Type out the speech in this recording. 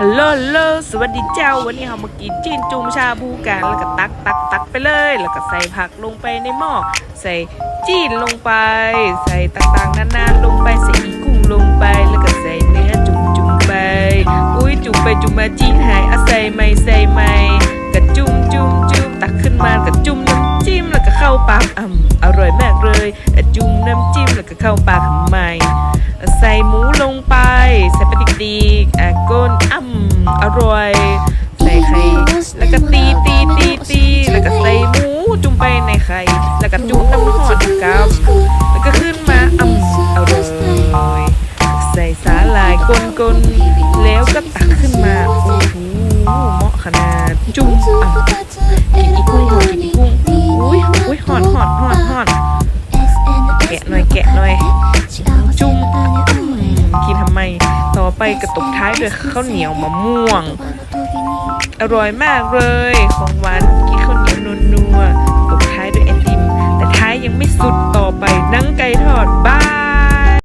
ฮัลโหลฮัลโหลสวัสดีเจ้า วันนี้เรามากินจีนจุ่มชาบูกัน แล้วก็ตักตักตักไปเลย แล้วก็ใส่ผักลงไปในหม้อ ใส่จีนลงไป ใส่ต่างๆนานาลงไป ใส่อีกุ้งลงไป แล้วก็ใส่เนื้อจุ่มจุ่มๆไป อุ้ยจุ่มไปจุ่มมาจีนหายอะใส่ใหม่ใส่ใหม่กระจุ่มจุ่มจุ่มตักขึ้นมากระจุ่มน้ำจิ้ม แล้วก็เข้าปากอ่ำอร่อยมากเลยอะจุ่มน้ำจิ้ม แล้วก็เข้าปากทำไมใส่หมูลงไป ใส่ปลาดิกดี อร่อย ใส่ไข่ แล้วก็ตีตีตีตีแล้วก็ใส่หมูจุ่มไปในไข่ แล้วก็จุ่มน้ำหอดกับแล้วก็ขึ้นมาอ่ำอร่อย ใส่สาหร่ายก้นก้นแล้วก็ตักขึ้นมาโอ้โหเหมาะขนาดจุ่มอ่ำกินอีกุ้งกินอีกุ้งอุ้ยอุ้ยหอดหอดหอดหอด ต่อไปกระตบท้ายด้วยข้าวเหนียวมะม่วง อร่อยมากเลยของหวาน